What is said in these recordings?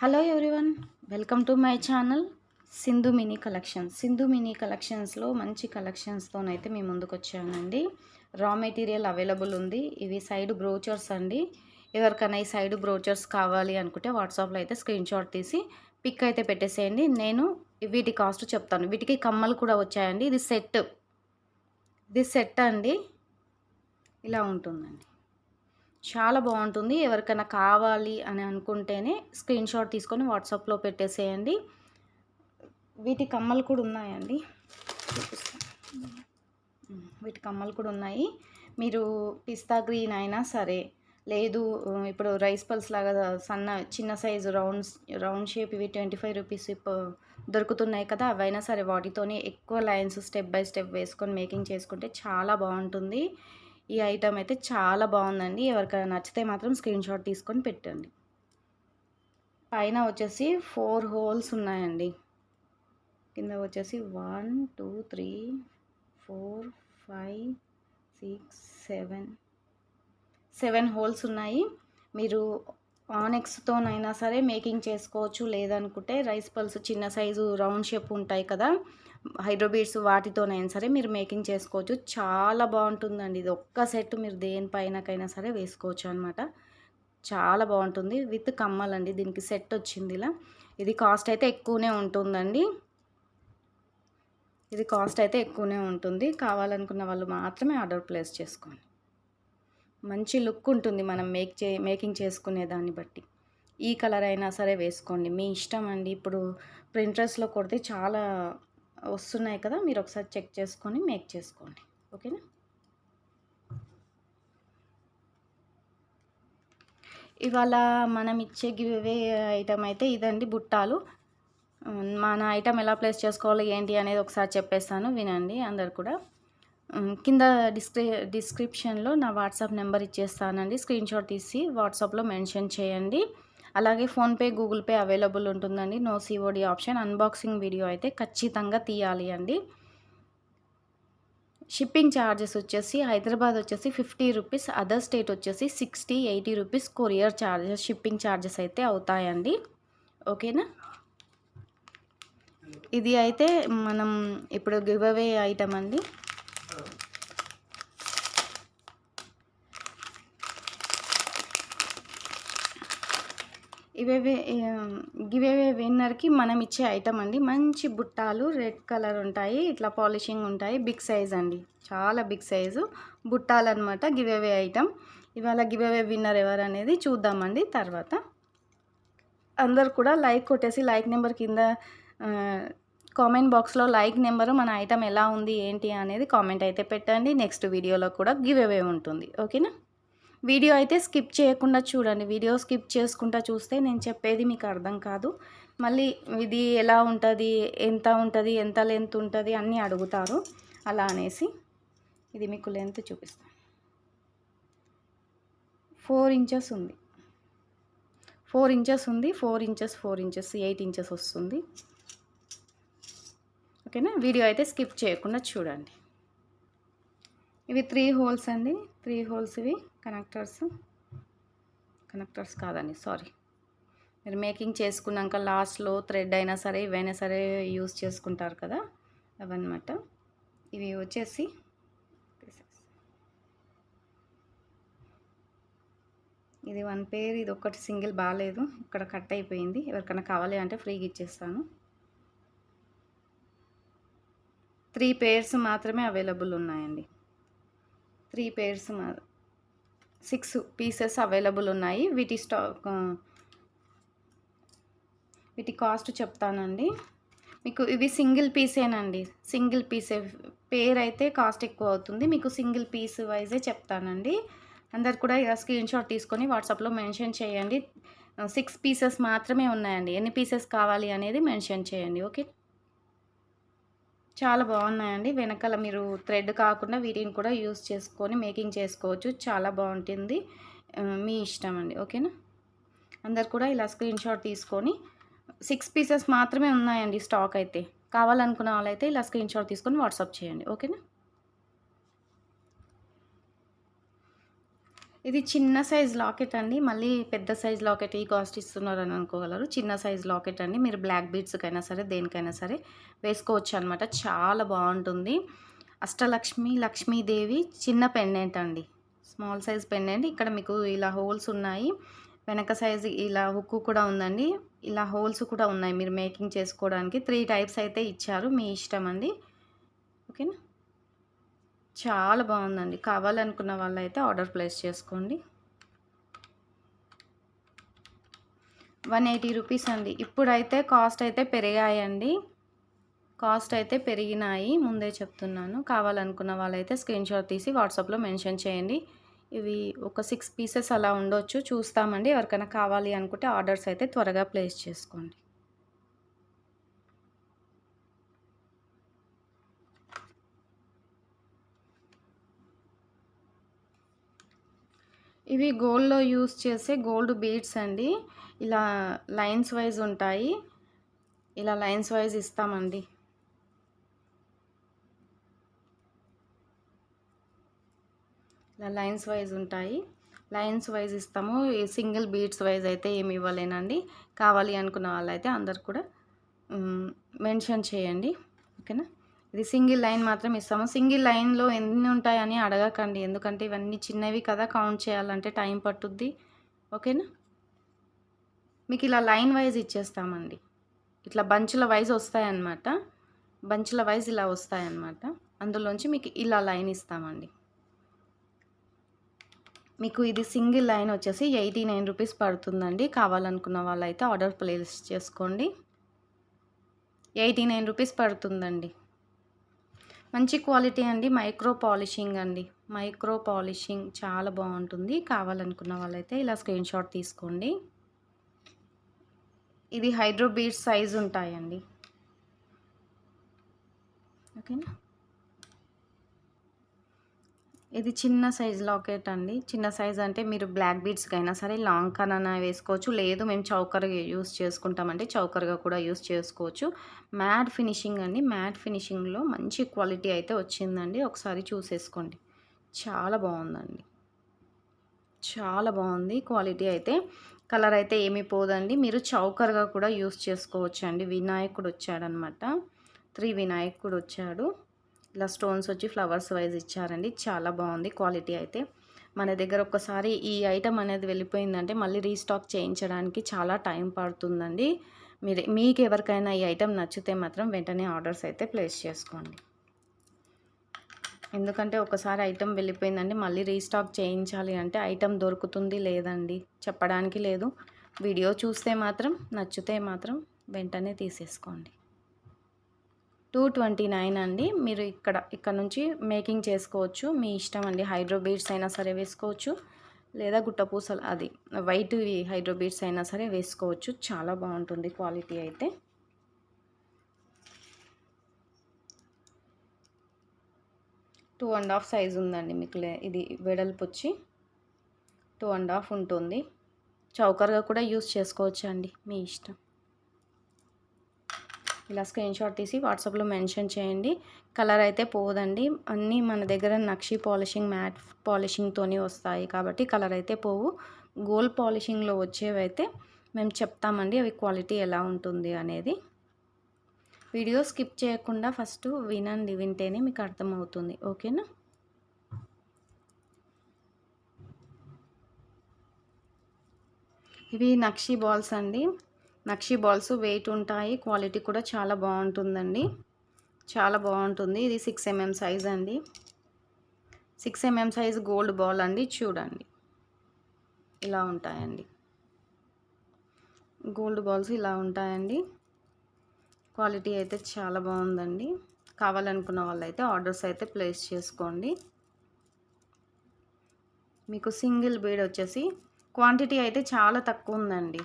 Hello everyone welcome to my channel Sindhu mini collections Sindhu mini కలెక్షన్స్లో మంచి కలెక్షన్స్తోనైతే మీ ముందుకు వచ్చానండి. రా మెటీరియల్ అవైలబుల్ ఉంది. ఇవి సైడ్ బ్రోచర్స్ అండి. ఎవరికైనా ఈ సైడ్ బ్రోచర్స్ కావాలి అనుకుంటే వాట్సాప్లో అయితే స్క్రీన్ షాట్ తీసి పిక్ అయితే పెట్టేసేయండి. నేను వీటి కాస్ట్ చెప్తాను. వీటికి కమ్మలు కూడా వచ్చాయండి. ఇది సెట్ ఇది సెట్ అండి. ఇలా ఉంటుందండి. చాలా బాగుంటుంది. ఎవరికైనా కావాలి అని అనుకుంటేనే స్క్రీన్ షాట్ తీసుకొని వాట్సాప్లో పెట్టేసేయండి. వీటి కమ్మలు కూడా ఉన్నాయండి. వీటి కమ్మలు కూడా ఉన్నాయి. మీరు పిస్తా గ్రీన్ అయినా సరే లేదు ఇప్పుడు రైస్ పల్స్ లాగా సన్న చిన్న సైజు రౌండ్ రౌండ్ షేప్ ఇవి ట్వంటీ ఫైవ్ రూపీస్ దొరుకుతున్నాయి కదా అవైనా సరే వాటితోనే ఎక్కువ లైన్స్ స్టెప్ బై స్టెప్ వేసుకొని మేకింగ్ చేసుకుంటే చాలా బాగుంటుంది. ఈ ఐటమ్ అయితే చాలా బాగుందండి. ఎవరికైనా నచ్చితే మాత్రం స్క్రీన్ షాట్ తీసుకొని పెట్టండి. పైన వచ్చేసి ఫోర్ హోల్స్ ఉన్నాయండి. కింద వచ్చేసి one two three four five six seven. Seven holes ఉన్నాయి. మీరు ఆనెక్స్తోనైనా సరే మేకింగ్ చేసుకోవచ్చు. లేదనుకుంటే రైస్ పల్స్ చిన్న సైజు రౌండ్ షేప్ ఉంటాయి కదా. హైడ్రోబీడ్స్ వాటితోనైనా సరే మీరు మేకింగ్ చేసుకోవచ్చు. చాలా బాగుంటుందండి. ఇది ఒక్క సెట్ మీరు దేనిపైనకైనా సరే వేసుకోవచ్చు అనమాట చాలా బాగుంటుంది. విత్ కమ్మలండి దీనికి సెట్ వచ్చింది ఇలా. ఇది కాస్ట్ అయితే ఎక్కువనే ఉంటుందండి. ఇది కాస్ట్ అయితే ఎక్కువనే ఉంటుంది. కావాలనుకున్న వాళ్ళు మాత్రమే ఆర్డర్ ప్లేస్ చేసుకోండి. మంచి లుక్ ఉంటుంది మనం మేక్ చే మేకింగ్ చేసుకునే దాన్ని బట్టి. ఈ కలర్ అయినా సరే వేసుకోండి. మీ ఇష్టం అండి. ఇప్పుడు ప్రింట్రెస్లో కొడితే చాలా వస్తున్నాయి కదా మీరు ఒకసారి చెక్ చేసుకొని మేక్ చేసుకోండి. ఓకేనా? ఇవాళ మనం ఇచ్చే గివే ఐటమ్ అయితే ఇదండి బుట్టాలు. మన ఐటమ్ ఎలా ప్లేస్ చేసుకోవాలి ఏంటి అనేది ఒకసారి చెప్పేస్తాను వినండి అందరు కూడా. కింద డిస్క్రి డిస్క్రిప్షన్లో నా వాట్సాప్ నెంబర్ ఇచ్చేస్తానండి. స్క్రీన్షాట్ తీసి వాట్సాప్లో మెన్షన్ చేయండి. అలాగే ఫోన్పే గూగుల్ పే అవైలబుల్ ఉంటుందండి. No COD option. Unboxing video అయితే ఖచ్చితంగా తీయాలి అండి. షిప్పింగ్ ఛార్జెస్ వచ్చేసి హైదరాబాద్ వచ్చేసి ఫిఫ్టీ రూపీస్ అదర్ స్టేట్ వచ్చేసి sixty eighty rupees courier charges shipping charges అయితే అవుతాయండి. ఓకేనా? ఇది అయితే మనం ఇప్పుడు గివ్ అవే ఐటమ్ అండి. ఇవేవే గివేవే విన్నర్కి మనం ఇచ్చే ఐటమ్ అండి. మంచి బుట్టాలు రెడ్ కలర్ ఉంటాయి ఇట్లా పాలిషింగ్ ఉంటాయి. బిగ్ సైజ్ అండి. చాలా బిగ్ సైజు బుట్టాలు అనమాట గివేవే ఐటమ్. ఇవాళ గివేవే విన్నర్ ఎవరు అనేది చూద్దామండి తర్వాత. అందరు కూడా లైక్ కొట్టేసి లైక్ నెంబర్ కింద కామెంట్ బాక్స్లో లైక్ నెంబరు మన ఐటమ్ ఎలా ఉంది ఏంటి అనేది కామెంట్ అయితే పెట్టండి. నెక్స్ట్ వీడియోలో కూడా గివ్ అవే ఉంటుంది. ఓకేనా? వీడియో అయితే స్కిప్ చేయకుండా చూడండి. వీడియో స్కిప్ చేసుకుంటా చూస్తే నేను చెప్పేది మీకు అర్థం కాదు. మళ్ళీ ఇది ఎలా ఉంటుంది ఎంత ఉంటుంది ఎంత లెంత్ ఉంటుంది అన్నీ అడుగుతారు. అలా అనేసి ఇది మీకు లెంత్ చూపిస్తాను ఫోర్ ఇంచెస్ ఉంది. ఫోర్ ఇంచెస్ ఉంది. Four inches four inches eight inches వస్తుంది. ఓకేనా వీడియో అయితే స్కిప్ చేయకుండా చూడండి. ఇవి త్రీ హోల్స్ అండి. త్రీ హోల్స్ ఇవి కనెక్టర్స్. కనెక్టర్స్ కాదండి సారీ. మీరు మేకింగ్ చేసుకున్నాక లాస్ట్లో థ్రెడ్ అయినా సరే ఇవైనా సరే యూస్ చేసుకుంటారు కదా అవన్నమాట. ఇవి వచ్చేసి ఇది వన్ పేర్ ఇది ఒక్కటి సింగిల్ బాగాలేదు. ఇక్కడ కట్ అయిపోయింది. ఎవరికైనా కావాలి అంటే ఫ్రీగా ఇచ్చేస్తాను. త్రీ పేర్స్ మాత్రమే అవైలబుల్ ఉన్నాయండి. Three pairs six pieces available ఉన్నాయి. వీటి స్టాక్ వీటి కాస్ట్ చెప్తానండి. మీకు ఇవి సింగిల్ పీసేనండి. సింగిల్ పీసే పేర్ అయితే కాస్ట్ ఎక్కువ అవుతుంది. మీకు సింగిల్ పీస్ వైజే చెప్తానండి. అందరు కూడా ఇలా స్క్రీన్ షాట్ తీసుకొని వాట్సాప్లో మెన్షన్ చేయండి. సిక్స్ పీసెస్ మాత్రమే ఉన్నాయండి. ఎన్ని పీసెస్ కావాలి అనేది మెన్షన్ చేయండి. ఓకే? చాలా బాగున్నాయండి. వెనకాల మీరు థ్రెడ్ కాకుండా వీటిని కూడా యూస్ చేసుకొని మేకింగ్ చేసుకోవచ్చు. చాలా బాగుంటుంది. మీ ఇష్టం అండి. ఓకేనా? అందరు కూడా ఇలా స్క్రీన్ షాట్ తీసుకొని సిక్స్ పీసెస్ మాత్రమే ఉన్నాయండి స్టాక్ అయితే. కావాలనుకున్న వాళ్ళైతే ఇలా స్క్రీన్ షాట్ తీసుకొని వాట్సాప్ చేయండి. ఓకేనా? ఇది చిన్న సైజ్ లాకెట్ అండి. మళ్ళీ పెద్ద సైజ్ లాకెట్ ఈ కాస్ట్ ఇస్తున్నారు అని అనుకోగలరు. చిన్న సైజ్ లాకెట్ అండి. మీరు బ్లాక్ బీడ్స్కైనా సరే దేనికైనా సరే వేసుకోవచ్చు అనమాట చాలా బాగుంటుంది. అష్టలక్ష్మి లక్ష్మీదేవి చిన్న పెండెంట్ అండి. Small size pendant. ఇక్కడ మీకు ఇలా హోల్స్ ఉన్నాయి. వెనక సైజ్ ఇలా హుక్కు కూడా ఉందండి. ఇలా హోల్స్ కూడా ఉన్నాయి. మీరు మేకింగ్ చేసుకోవడానికి త్రీ టైప్స్ అయితే ఇచ్చారు. మీ ఇష్టం అండి. ఓకేనా? చాలా బాగుందండి. కావాలనుకున్న వాళ్ళైతే ఆర్డర్ ప్లేస్ చేసుకోండి. వన్ ఎయిటీ రూపీస్ అండి. ఇప్పుడైతే కాస్ట్ అయితే పెరిగాయండి. కాస్ట్ అయితే పెరిగినాయి. ముందే చెప్తున్నాను. కావాలనుకున్న వాళ్ళైతే స్క్రీన్ షాట్ తీసి వాట్సాప్లో మెన్షన్ చేయండి. ఇవి ఒక సిక్స్ పీసెస్ అలా ఉండొచ్చు. చూస్తామండి. ఎవరికైనా కావాలి అనుకుంటే ఆర్డర్స్ అయితే త్వరగా ప్లేస్ చేసుకోండి. ఇవి గోల్డ్లో యూస్ చేసే గోల్డ్ బీడ్స్ అండి. ఇలా లైన్స్ వైజ్ ఉంటాయి. ఇలా లైన్స్ వైజ్ ఇస్తామండి. ఇలా లైన్స్ వైజ్ ఉంటాయి. లైన్స్ వైజ్ ఇస్తాము. సింగిల్ బీడ్స్ వైజ్ అయితే ఏమి ఇవ్వలేనండి. కావాలి అనుకున్న వాళ్ళైతే అందరు కూడా మెన్షన్ చేయండి. ఓకేనా? ఇది సింగిల్ లైన్ మాత్రం ఇస్తాము. సింగిల్ లైన్లో ఎన్ని ఉంటాయని అడగకండి. ఎందుకంటే ఇవన్నీ చిన్నవి కదా కౌంట్ చేయాలంటే టైం పట్టుద్ది. ఓకేనా? మీకు ఇలా లైన్ వైజ్ ఇచ్చేస్తామండి. ఇట్లా బంచుల వైజ్ వస్తాయన్నమాట. బంచుల వైజ్ ఇలా వస్తాయన్నమాట. అందులోంచి మీకు ఇలా లైన్ ఇస్తామండి. మీకు ఇది సింగిల్ లైన్ వచ్చేసి ఎయిటీ నైన్ రూపీస్ పడుతుందండి. కావాలనుకున్న వాళ్ళైతే ఆర్డర్ ప్లేస్ చేసుకోండి. ఎయిటీ నైన్ రూపీస్ పడుతుందండి. మంచి క్వాలిటీ అండి. మైక్రో పాలిషింగ్ అండి. మైక్రో పాలిషింగ్ చాలా బాగుంటుంది. కావాలనుకున్న వాళ్ళైతే ఇలా స్క్రీన్ షాట్ తీసుకోండి. ఇది హైడ్రోబీట్ సైజ్ ఉంటాయండి. ఓకేనా? ఇది చిన్న సైజ్ లాకెట్ అండి. చిన్న సైజ్ అంటే మీరు బ్లాక్ బీడ్స్కి అయినా సరే లాంగ్ కనైనా వేసుకోవచ్చు. లేదు మేము చౌకర్గా యూస్ చేసుకుంటామంటే చౌకర్గా కూడా యూస్ చేసుకోవచ్చు. మ్యాట్ ఫినిషింగ్ అండి. మ్యాట్ ఫినిషింగ్లో మంచి క్వాలిటీ అయితే వచ్చిందండి. ఒకసారి చూసేసుకోండి. చాలా బాగుందండి. చాలా బాగుంది క్వాలిటీ అయితే. కలర్ అయితే ఏమీ పోదండి. మీరు చౌకర్గా కూడా యూస్ చేసుకోవచ్చు అండి వినాయకుడు వచ్చాడనమాట. త్రీ వినాయకుడు వచ్చాడు. ఇలా స్టోన్స్ వచ్చి ఫ్లవర్స్ వైజ్ ఇచ్చారండి. చాలా బాగుంది క్వాలిటీ అయితే. మన దగ్గర ఒక్కసారి ఈ ఐటమ్ అనేది వెళ్ళిపోయిందంటే మళ్ళీ రీస్టాక్ చేయించడానికి చాలా టైం పడుతుందండి. మీరు మీకు ఎవరికైనా ఈ ఐటెం నచ్చితే మాత్రం వెంటనే ఆర్డర్స్ అయితే ప్లేస్ చేసుకోండి. ఎందుకంటే ఒకసారి ఐటెం వెళ్ళిపోయిందండి మళ్ళీ రీస్టాక్ చేయించాలి అంటే ఐటెం దొరుకుతుంది లేదండి. చెప్పడానికి లేదు. వీడియో చూస్తే మాత్రం నచ్చితే మాత్రం వెంటనే తీసేసుకోండి. టూ ట్వంటీ నైన్ అండి. మీరు ఇక్కడ ఇక్కడ నుంచి మేకింగ్ చేసుకోవచ్చు. మీ ఇష్టం అండి. హైడ్రో బీడ్స్ అయినా సరే వేసుకోవచ్చు. లేదా గుట్టపూసలు అది వైట్ హైడ్రో బీడ్స్ అయినా సరే వేసుకోవచ్చు. చాలా బాగుంటుంది క్వాలిటీ అయితే. టూ అండ్ హాఫ్ సైజ్ ఉందండి మీకు ఇది వెడల్పు వచ్చి టూ అండ్ హాఫ్ ఉంటుంది. చౌకర్గా కూడా యూస్ చేసుకోవచ్చు అండి మీ ఇష్టం. ఇలా స్క్రీన్ షాట్ తీసి వాట్సాప్లో మెన్షన్ చేయండి. కలర్ అయితే పోదండి. అన్నీ మన దగ్గర నక్షి పాలిషింగ్ మ్యాట్ పాలిషింగ్తోనే వస్తాయి కాబట్టి కలర్ అయితే పోవు. గోల్డ్ పాలిషింగ్లో వచ్చేవైతే మేము చెప్తామండి అవి క్వాలిటీ ఎలా ఉంటుంది అనేది. వీడియో స్కిప్ చేయకుండా ఫస్ట్ వినండి వింటేనే మీకు అర్థమవుతుంది. ఓకేనా ఇవి నక్షి బాల్స్ అండి. నక్షి బాల్స్ వెయిట్ ఉంటాయి. క్వాలిటీ కూడా చాలా బాగుంటుందండి. చాలా బాగుంటుంది. ఇది సిక్స్ ఎంఎం సైజ్ అండి. Six MM size gold ball అండి. చూడండి. ఇలా ఉంటాయండి. గోల్డ్ బాల్స్ ఇలా ఉంటాయండి. క్వాలిటీ అయితే చాలా బాగుందండి. కావాలనుకున్న వాళ్ళైతే ఆర్డర్స్ అయితే ప్లేస్ చేసుకోండి. మీకు సింగిల్ బీడ్ వచ్చేసి క్వాంటిటీ అయితే చాలా తక్కువ ఉందండి.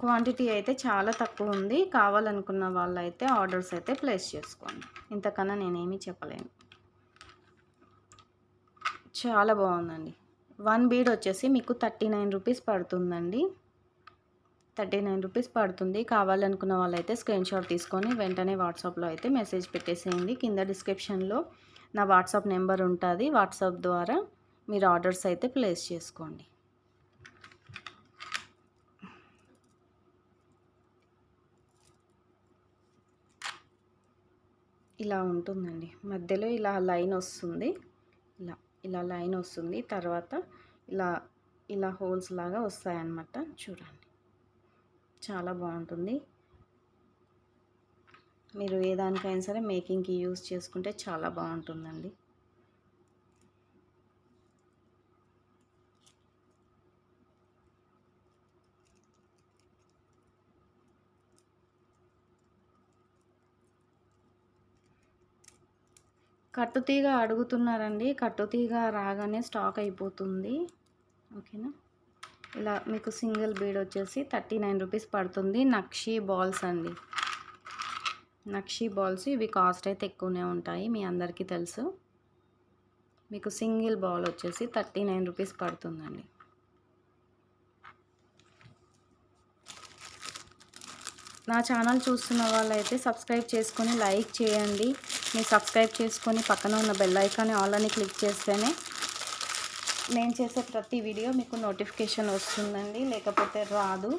క్వాంటిటీ అయితే చాలా తక్కువ ఉంది. కావాలనుకున్న వాళ్ళైతే ఆర్డర్స్ అయితే ప్లేస్ చేసుకోండి. ఇంతకన్నా నేనేమీ చెప్పలేను. చాలా బాగుందండి. వన్ బీడ్ వచ్చేసి మీకు థర్టీ నైన్ రూపీస్ పడుతుందండి. థర్టీ నైన్ రూపీస్ పడుతుంది. కావాలనుకున్న వాళ్ళైతే స్క్రీన్ షాట్ తీసుకొని వెంటనే వాట్సాప్లో అయితే మెసేజ్ పెట్టేసేయండి. కింద డిస్క్రిప్షన్లో నా వాట్సాప్ నెంబర్ ఉంటుంది. వాట్సాప్ ద్వారా మీరు ఆర్డర్స్ అయితే ప్లేస్ చేసుకోండి. ఇలా ఉంటుందండి. మధ్యలో ఇలా లైన్ వస్తుంది. ఇలా ఇలా లైన్ వస్తుంది. తర్వాత ఇలా ఇలా హోల్స్ లాగా వస్తాయన్నమాట. చూడండి. చాలా బాగుంటుంది. మీరు ఏ దానికైనా సరే మేకింగ్కి యూస్ చేసుకుంటే చాలా బాగుంటుందండి. కట్టుతీగ అడుగుతున్నారండి. కట్టుతీగ రాగానే స్టాక్ అయిపోతుంది. ఓకేనా? ఇలా మీకు సింగిల్ బీడ్ వచ్చేసి థర్టీ నైన్ రూపీస్ పడుతుంది. నక్షి బాల్స్ అండి. నక్షి బాల్స్ ఇవి కాస్ట్ అయితే ఎక్కువనే ఉంటాయి. మీ అందరికీ తెలుసు. మీకు సింగిల్ బాల్ వచ్చేసి థర్టీ నైన్ రూపీస్ పడుతుందండి. నా ఛానల్ చూస్తున్న వాళ్ళైతే సబ్స్క్రైబ్ చేసుకొని లైక్ చేయండి. మీరు సబ్స్క్రైబ్ చేసుకొని పక్కన ఉన్న బెల్ ఐకాన్ ఆల్ అని క్లిక్ చేస్తేనే నేను చేసే ప్రతి వీడియో మీకు నోటిఫికేషన్ వస్తుందండి. లేకపోతే రాదు.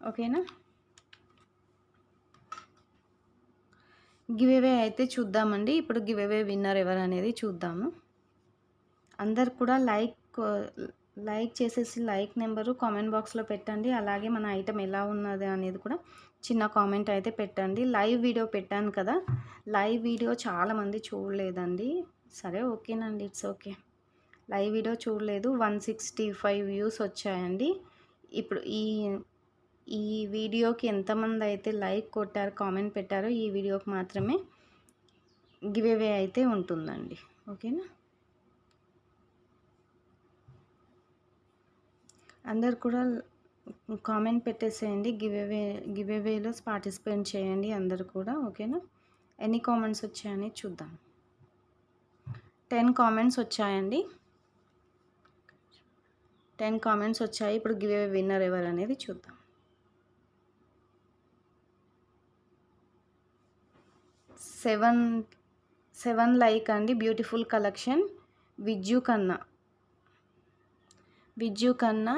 ఓకేనా? గివేవే అయితే చూద్దామండి. ఇప్పుడు గివేవే విన్నర్ ఎవరు అనేది చూద్దాము. అందరు కూడా లైక్ లైక్ చేసేసి లైక్ నెంబరు కామెంట్ బాక్స్లో పెట్టండి. అలాగే మన ఐటెం ఎలా ఉన్నది అనేది కూడా చిన్న కామెంట్ అయితే పెట్టండి. లైవ్ వీడియో పెట్టాను కదా లైవ్ వీడియో చాలామంది చూడలేదండి. సరే ఓకేనండి ఇట్స్ ఓకే. లైవ్ వీడియో చూడలేదు వన్ సిక్స్టీ ఫైవ్ వ్యూస్ వచ్చాయండి. ఇప్పుడు ఈ ఈ వీడియోకి ఎంతమంది అయితే లైక్ కొట్టారు కామెంట్ పెట్టారో ఈ వీడియోకి మాత్రమే గివేవే అయితే ఉంటుందండి. ఓకేనా? అందరు కూడా కామెంట్ పెట్టేసేయండి గివేవే గివేవేలో పార్టిసిపేట్ చేయండి అందరు కూడా ఓకేనా? ఎన్ని కామెంట్స్ వచ్చాయని చూద్దాం. టెన్ కామెంట్స్ వచ్చాయండి. టెన్ కామెంట్స్ వచ్చాయి ఇప్పుడు గివేవే విన్నర్ ఎవరు అనేది చూద్దాం. సెవెన్ సెవెన్ లైక్ అండి బ్యూటిఫుల్ కలెక్షన్. విజ్జు కన్నా. విజ్జు కన్నా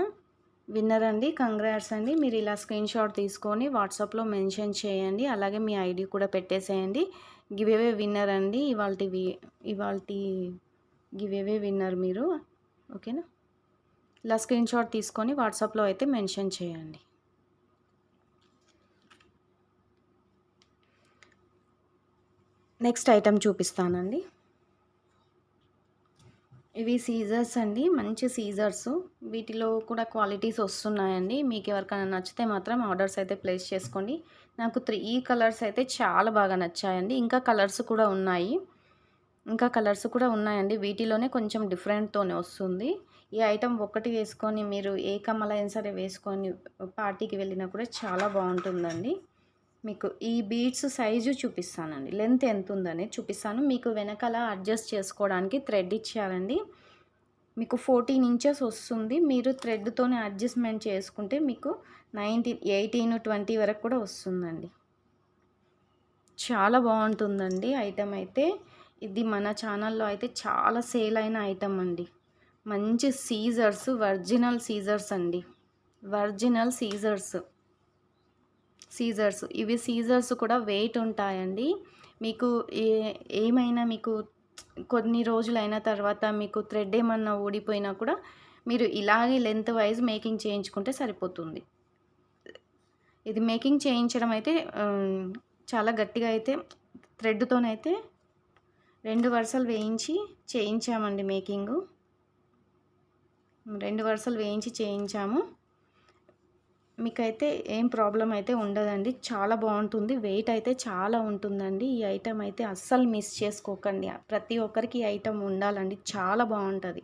విన్నర్ అండి కంగ్రాట్స్ అండి. మీరు ఇలా స్క్రీన్ షాట్ తీసుకొని వాట్సాప్లో మెన్షన్ చేయండి. అలాగే మీ ఐడి కూడా పెట్టేసేయండి. గివేవే విన్నర్ అండి ఇవాళ ఇవాళ గివేవే విన్నర్ మీరు. ఓకేనా? ఇలా స్క్రీన్ షాట్ తీసుకొని వాట్సాప్లో అయితే మెన్షన్ చేయండి. నెక్స్ట్ ఐటెం చూపిస్తానండి. ఇవి సీజర్స్ అండి మంచి సీజర్స్. వీటిలో కూడా క్వాలిటీస్ వస్తున్నాయండి. మీకు ఎవరికైనా నచ్చితే మాత్రం ఆర్డర్స్ అయితే ప్లేస్ చేసుకోండి. నాకు త్రీ ఈ కలర్స్ అయితే చాలా బాగా నచ్చాయండి. ఇంకా కలర్స్ కూడా ఉన్నాయి. ఇంకా కలర్స్ కూడా ఉన్నాయండి. వీటిలోనే కొంచెం డిఫరెంట్తోనే వస్తుంది. ఈ ఐటెం ఒక్కటి వేసుకొని మీరు ఏ కమ్మలైనా సరే వేసుకొని పార్టీకి వెళ్ళినా కూడా చాలా బాగుంటుందండి. మీకు ఈ బీడ్స్ సైజు చూపిస్తానండి. లెంత్ ఎంత ఉందని చూపిస్తాను. మీకు వెనకాల అడ్జస్ట్ చేసుకోవడానికి థ్రెడ్ ఇచ్చారండి. మీకు ఫోర్టీన్ ఇంచెస్ వస్తుంది. మీరు థ్రెడ్తోనే అడ్జస్ట్మెంట్ చేసుకుంటే మీకు నైన్టీన్ ఎయిటీన్ ట్వంటీ వరకు కూడా వస్తుందండి. చాలా బాగుంటుందండి ఐటెం అయితే. ఇది మన ఛానల్లో అయితే చాలా సేల్ అయిన ఐటెం అండి. మంచి సీజర్స్ ఒరిజినల్ సీజర్స్ అండి. Original scissors. సీజర్స్. ఇవి సీజర్స్ కూడా వెయిట్ ఉంటాయండి. మీకు ఏ ఏమైనా మీకు కొన్ని రోజులైన తర్వాత మీకు థ్రెడ్ ఏమన్నా ఊడిపోయినా కూడా మీరు ఇలాగే లెంత్ వైజ్ మేకింగ్ చేయించుకుంటే సరిపోతుంది. ఇది మేకింగ్ చేయించడం అయితే చాలా గట్టిగా అయితే థ్రెడ్తోనైతే రెండు వరుసలు వేయించి చేయించామండి మేకింగు. రెండు వరుసలు వేయించి చేయించాము. మీకైతే ఏం ప్రాబ్లం అయితే ఉండదండి. చాలా బాగుంటుంది. వెయిట్ అయితే చాలా ఉంటుందండి. ఈ ఐటెం అయితే అస్సలు మిస్ చేసుకోకండి. ప్రతి ఒక్కరికి ఈ ఐటెం ఉండాలండి. చాలా బాగుంటుంది.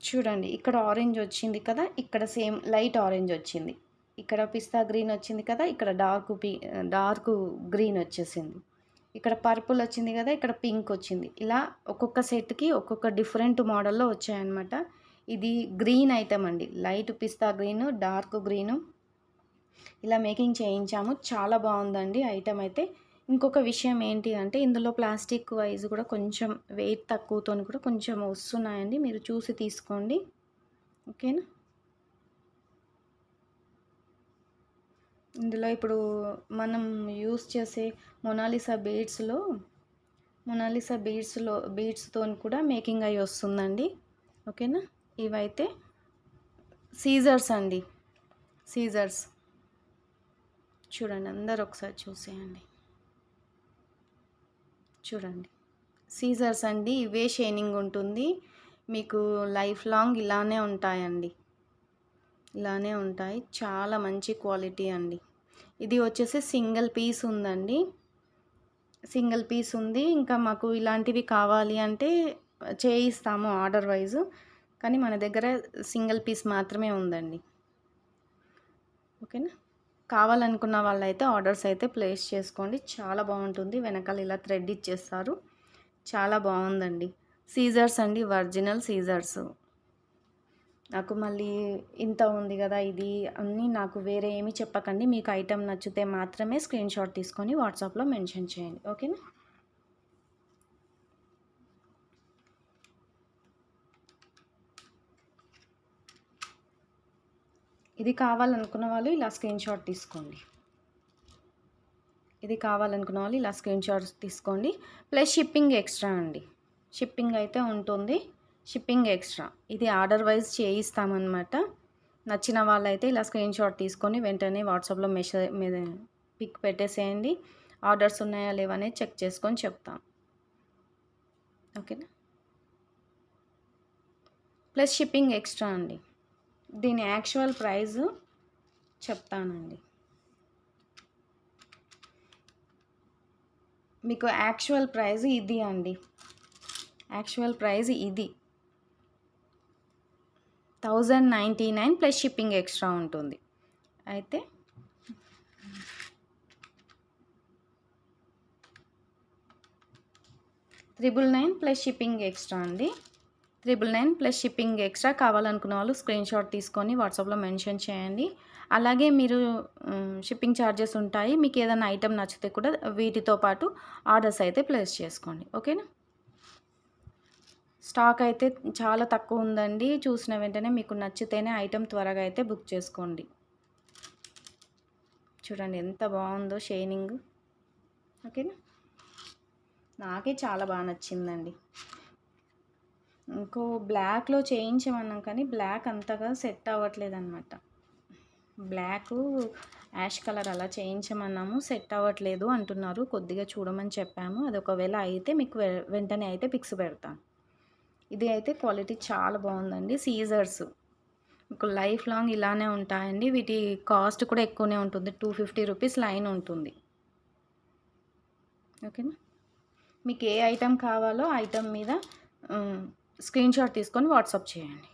చూడండి ఇక్కడ ఆరెంజ్ వచ్చింది కదా ఇక్కడ సేమ్ లైట్ ఆరెంజ్ వచ్చింది. ఇక్కడ పిస్తా గ్రీన్ వచ్చింది కదా ఇక్కడ డార్క్ పి డార్క్ గ్రీన్ వచ్చేసింది. ఇక్కడ పర్పుల్ వచ్చింది కదా ఇక్కడ పింక్ వచ్చింది. ఇలా ఒక్కొక్క సెట్కి ఒక్కొక్క డిఫరెంట్ మోడల్లో వచ్చాయన్నమాట. ఇది గ్రీన్ ఐటమ్ అండి. Light pista green dark green ఇలా మేకింగ్ చేయించాము. చాలా బాగుందండి ఐటమ్ అయితే. ఇంకొక విషయం ఏంటి అంటే ఇందులో ప్లాస్టిక్ వైజ్ కూడా కొంచెం వెయిట్ తక్కువతో కూడా కొంచెం వస్తున్నాయండి. మీరు చూసి తీసుకోండి. ఓకేనా ఇందులో ఇప్పుడు మనం యూస్ చేసే మొనాలిసా బీడ్స్లో మొనాలిసా బీడ్స్లో బీడ్స్తో కూడా మేకింగ్ అయ్యి వస్తుందండి. ఓకేనా ఇవైతే సీజర్స్ అండి. సీజర్స్. చూడండి అందరు ఒకసారి చూసేయండి. చూడండి. సీజర్స్ అండి ఇవే షైనింగ్ ఉంటుంది. మీకు లైఫ్ లాంగ్ ఇలానే ఉంటాయండి. ఇలానే ఉంటాయి. చాలా మంచి క్వాలిటీ అండి. ఇది వచ్చేసి సింగిల్ పీస్ ఉందండి. సింగిల్ పీస్ ఉంది. ఇంకా మాకు ఇలాంటివి కావాలి అంటే చేయిస్తాము ఆర్డర్ వైజ్. కానీ మన దగ్గర సింగిల్ పీస్ మాత్రమే ఉందండి. ఓకేనా? కావాలనుకున్న వాళ్ళైతే ఆర్డర్స్ అయితే ప్లేస్ చేసుకోండి. చాలా బాగుంటుంది. వెనకాల ఇలా థ్రెడ్ ఇచ్చేస్తారు. చాలా బాగుందండి. సీజర్స్ అండి. Original scissors. నాకు మళ్ళీ ఇంత ఉంది కదా ఇది అన్నీ నాకు వేరే ఏమీ చెప్పకండి. మీకు ఐటెం నచ్చితే మాత్రమే స్క్రీన్ షాట్ తీసుకొని వాట్సాప్లో మెన్షన్ చేయండి. ఓకేనా? ఇది కావాలనుకున్న వాళ్ళు ఇలా స్క్రీన్ షాట్ తీసుకోండి. ఇది కావాలనుకున్న వాళ్ళు ఇలా స్క్రీన్ షాట్ తీసుకోండి. ప్లస్ షిప్పింగ్ ఎక్స్ట్రా అండి. షిప్పింగ్ అయితే ఉంటుంది. షిప్పింగ్ ఎక్స్ట్రా ఇది ఆర్డర్ వైజ్ చేయిస్తామన్నమాట. నచ్చిన వాళ్ళైతే ఇలా స్క్రీన్ షాట్ తీసుకొని వెంటనే వాట్సాప్లో మెసేజ్ మీద పిక్ పెట్టేసేయండి. ఆర్డర్స్ ఉన్నాయా లేవా అనేది చెక్ చేసుకొని చెప్తాం. ఓకేనా ప్లస్ షిప్పింగ్ ఎక్స్ట్రా అండి. దీని యాక్చువల్ ప్రైస్ చెప్తానండి. మీకు యాక్చువల్ ప్రైజ్ ఇది అండి. యాక్చువల్ ప్రైస్ ఇది. Thousand ninety nine plus shipping extra ఉంటుంది. అయితే triple nine plus shipping extra అండి. Triple nine plus shipping extra కావాలనుకున్న వాళ్ళు స్క్రీన్ షాట్ తీసుకొని వాట్సాప్లో మెన్షన్ చేయండి. అలాగే మీరు షిప్పింగ్ ఛార్జెస్ ఉంటాయి. మీకు ఏదైనా ఐటెం నచ్చితే కూడా వీటితో పాటు ఆర్డర్స్ అయితే ప్లేస్ చేసుకోండి. ఓకేనా? స్టాక్ అయితే చాలా తక్కువ ఉందండి. చూసిన వెంటనే మీకు నచ్చితేనే ఐటెం త్వరగా అయితే బుక్ చేసుకోండి. చూడండి ఎంత బాగుందో షైనింగ్. ఓకేనా? నాకే చాలా బాగా నచ్చిందండి. ఇంకో బ్లాక్లో చేయించమన్నాం కానీ బ్లాక్ అంతగా సెట్ అవ్వట్లేదు అనమాట బ్లాక్ యాష్ కలర్ అలా చేయించమన్నాము సెట్ అవ్వట్లేదు అంటున్నారు. కొద్దిగా చూడమని చెప్పాము. అది ఒకవేళ అయితే మీకు వెంటనే అయితే పిక్స్ పెడతాను ఇది అయితే క్వాలిటీ చాలా బాగుందండి. సీజర్స్. మీకు లైఫ్ లాంగ్ ఇలానే ఉంటాయండి. వీటి కాస్ట్ కూడా ఎక్కువనే ఉంటుంది. టూ ఫిఫ్టీ రూపీస్ లైన్ ఉంటుంది. ఓకేనా? మీకు ఏ ఐటెం కావాలో ఐటెం మీద స్క్రీన్ షాట్ తీసుకొని వాట్సాప్ చేయండి.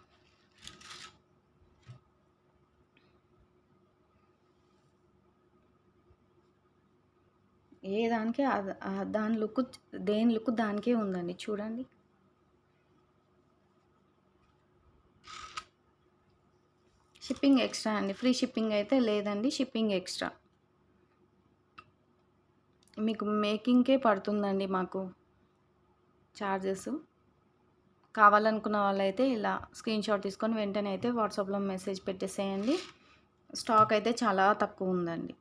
ఏ దానికి దాని లుక్ దేని లుక్ దానికే ఉందండి. చూడండి. షిప్పింగ్ ఎక్స్ట్రా అండి. ఫ్రీ షిప్పింగ్ అయితే లేదండి. Shipping extra. మీకు మేకింగ్కే పడుతుందండి మాకు ఛార్జెస్ కావాలనుకున్న వాళ్ళైతే ఇలా స్క్రీన్ షాట్ తీసుకొని వెంటనే అయితే వాట్సాప్లో మెసేజ్ పెట్టేసేయండి. స్టాక్ అయితే చాలా తక్కువ ఉందండి.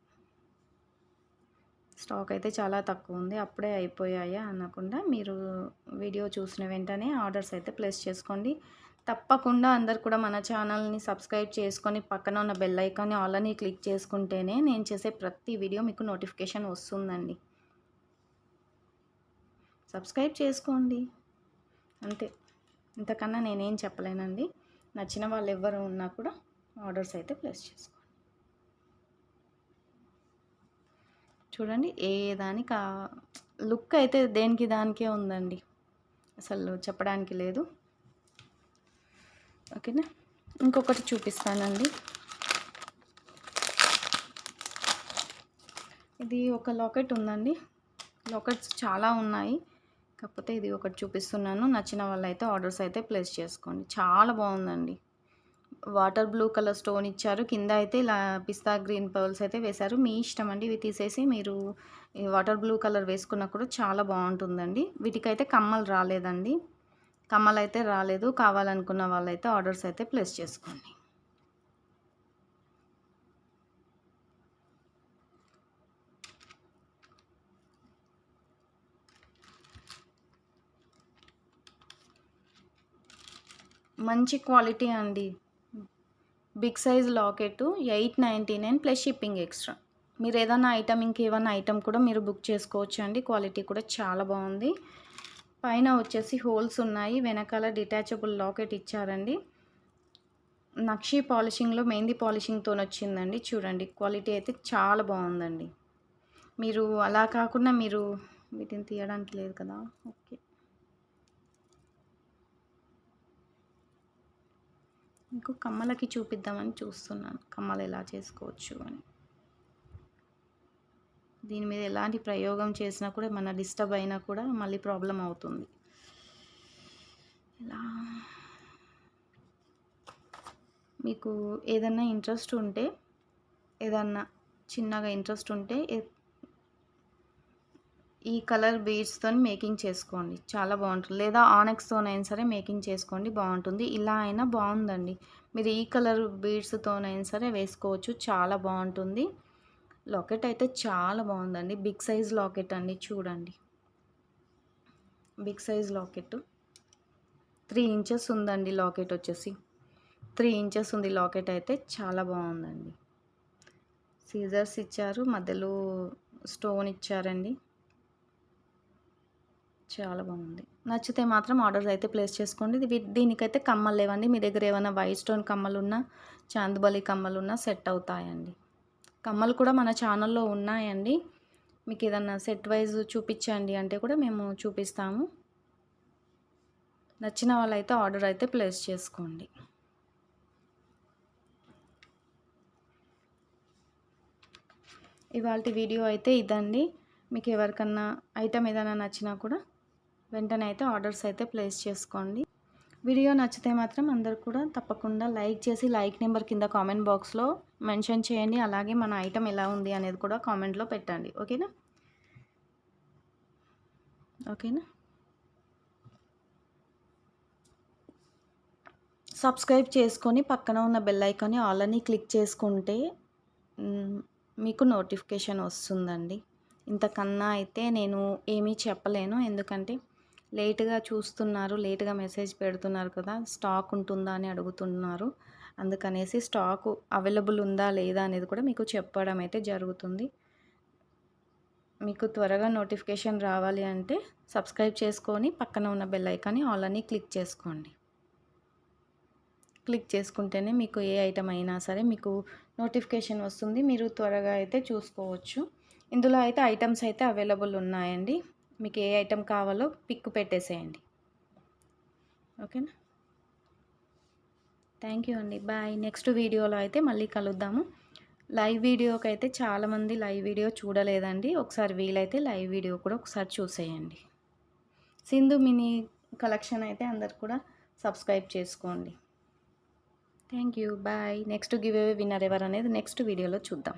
స్టాక్ అయితే చాలా తక్కువ ఉంది. అప్పుడే అయిపోయాయా అనకుండా మీరు వీడియో చూసిన వెంటనే ఆర్డర్స్ అయితే ప్లేస్ చేసుకోండి. తప్పకుండా అందరు కూడా మన ఛానల్ని సబ్స్క్రైబ్ చేసుకొని పక్కన ఉన్న బెల్ ఐకాన్ని ఆల్ని క్లిక్ చేసుకుంటేనే నేను చేసే ప్రతి వీడియో మీకు నోటిఫికేషన్ వస్తుందండి. సబ్స్క్రైబ్ చేసుకోండి. అంతే. ఇంతకన్నా నేనేం చెప్పలేనండి. నచ్చిన వాళ్ళు ఎవరు ఉన్నా కూడా ఆర్డర్స్ అయితే ప్లేస్ చేసుకోండి. చూడండి ఏ దానికి లుక్ అయితే దేనికి దానికే ఉందండి. అసలు చెప్పడానికి లేదు. ఓకేనా? ఇంకొకటి చూపిస్తానండి. ఇది ఒక లాకెట్ ఉందండి. లాకెట్స్ చాలా ఉన్నాయి. కాకపోతే ఇది ఒకటి చూపిస్తున్నాను. నచ్చిన వాళ్ళు అయితే ఆర్డర్స్ అయితే ప్లేస్ చేసుకోండి. చాలా బాగుందండి. వాటర్ బ్లూ కలర్ స్టోన్ ఇచ్చారు. కింద అయితే ఇలా పిస్తా గ్రీన్ పర్ల్స్ అయితే వేశారు. మీ ఇష్టం అండి. ఇవి తీసేసి మీరు వాటర్ బ్లూ కలర్ వేసుకున్నా కూడా చాలా బాగుంటుందండి. వీటికైతే కమ్మలు రాలేదండి. కమ్మలు అయితే రాలేదు. కావాలనుకున్న వాళ్ళైతే ఆర్డర్స్ అయితే ప్లేస్ చేసుకోండి. మంచి క్వాలిటీ అండి. Big size locket eight ninety nine plus shipping extra. మీరు ఏదైనా ఐటమ్ ఇంకేమైనా ఐటమ్ కూడా మీరు బుక్ చేసుకోవచ్చు అండి. క్వాలిటీ కూడా చాలా బాగుంది. పైన వచ్చేసి హోల్స్ ఉన్నాయి. వెనకాల డిటాచబుల్ లాకెట్ ఇచ్చారండి. నక్షి పాలిషింగ్లో మెహందీ పాలిషింగ్తో వచ్చిందండి. చూడండి క్వాలిటీ అయితే చాలా బాగుందండి. మీరు అలా కాకుండా మీరు వీటిని తీయడానికి లేదు కదా ఓకే మీకు కమ్మలకి చూపిద్దామని చూస్తున్నాను. కమ్మలు ఎలా చేసుకోవచ్చు అని. దీని మీద ఎలాంటి ప్రయోగం చేసినా కూడా మన డిస్టర్బ్ అయినా కూడా మళ్ళీ ప్రాబ్లం అవుతుంది. ఇలా మీకు ఏదన్నా ఇంట్రెస్ట్ ఉంటే ఏదన్నా చిన్నగా ఇంట్రెస్ట్ ఉంటే ఈ కలర్ బీడ్స్తో మేకింగ్ చేసుకోండి. చాలా బాగుంటుంది. లేదా ఆనెక్స్తోనైనా సరే మేకింగ్ చేసుకోండి. బాగుంటుంది. ఇలా అయినా బాగుందండి. మీరు ఈ కలర్ బీడ్స్తోనైనా సరే వేసుకోవచ్చు. చాలా బాగుంటుంది. లాకెట్ అయితే చాలా బాగుందండి. బిగ్ సైజ్ లాకెట్ అండి. చూడండి. Big size locket. Three inches ఉందండి లాకెట్ వచ్చేసి. త్రీ ఇంచెస్ ఉంది లాకెట్ అయితే. చాలా బాగుందండి. సీజర్స్ ఇచ్చారు. మధ్యలో స్టోన్ ఇచ్చారండి. చాలా బాగుంది. నచ్చితే మాత్రం ఆర్డర్స్ అయితే ప్లేస్ చేసుకోండి. దీనికైతే కమ్మలు లేవండి. మీ దగ్గర ఏమైనా వైట్ స్టోన్ కమ్మలు ఉన్నా చాందుబలి కమ్మలు ఉన్నా సెట్ అవుతాయండి. కమ్మలు కూడా మన ఛానల్లో ఉన్నాయండి. మీకు ఏదన్నా సెట్ వైజ్ చూపించండి అంటే కూడా మేము చూపిస్తాము. నచ్చిన వాళ్ళైతే ఆర్డర్ అయితే ప్లేస్ చేసుకోండి. ఇవాళ వీడియో అయితే ఇదండి. మీకు ఎవరికన్నా ఐటమ్ ఏదైనా నచ్చినా కూడా వెంటనే అయితే ఆర్డర్స్ అయితే ప్లేస్ చేసుకోండి. వీడియో నచ్చితే మాత్రం అందరు కూడా తప్పకుండా లైక్ చేసి లైక్ నెంబర్ కింద కామెంట్ బాక్స్లో మెన్షన్ చేయండి. అలాగే మన ఐటెం ఎలా ఉంది అనేది కూడా కామెంట్లో పెట్టండి. ఓకేనా? ఓకేనా? సబ్స్క్రైబ్ చేసుకొని పక్కన ఉన్న బెల్ ఐకాన్ని ఆల్రెడీ క్లిక్ చేసుకుంటే మీకు నోటిఫికేషన్ వస్తుందండి. ఇంతకన్నా అయితే నేను ఏమీ చెప్పలేను. ఎందుకంటే లేట్గా చూస్తున్నారు లేట్గా మెసేజ్ పెడుతున్నారు కదా స్టాక్ ఉంటుందా అని అడుగుతున్నారు. అందుకనేసి స్టాక్ అవైలబుల్ ఉందా లేదా అనేది కూడా మీకు చెప్పడం అయితే జరుగుతుంది. మీకు త్వరగా నోటిఫికేషన్ రావాలి అంటే సబ్స్క్రైబ్ చేసుకొని పక్కన ఉన్న బెల్ ఐకాన్ని ఆల్ అని క్లిక్ చేసుకోండి. క్లిక్ చేసుకుంటేనే మీకు ఏ ఐటమ్ అయినా సరే మీకు నోటిఫికేషన్ వస్తుంది. మీరు త్వరగా అయితే చూసుకోవచ్చు. ఇందులో అయితే ఐటమ్స్ అయితే అవైలబుల్ ఉన్నాయండి. మీకు ఏ ఐటెం కావాలో పిక్ పెట్టేసేయండి. ఓకేనా? థ్యాంక్ యూ అండి. బాయ్. నెక్స్ట్ వీడియోలో అయితే మళ్ళీ కలుద్దాము. లైవ్ వీడియోకి అయితే చాలామంది లైవ్ వీడియో చూడలేదండి. ఒకసారి వీలైతే లైవ్ వీడియో కూడా ఒకసారి చూసేయండి. సింధు మినీ కలెక్షన్ అయితే అందరు కూడా సబ్స్క్రైబ్ చేసుకోండి. Thank you. Bye. Next giveaway winner ఎవరు అనేది నెక్స్ట్ వీడియోలో చూద్దాం.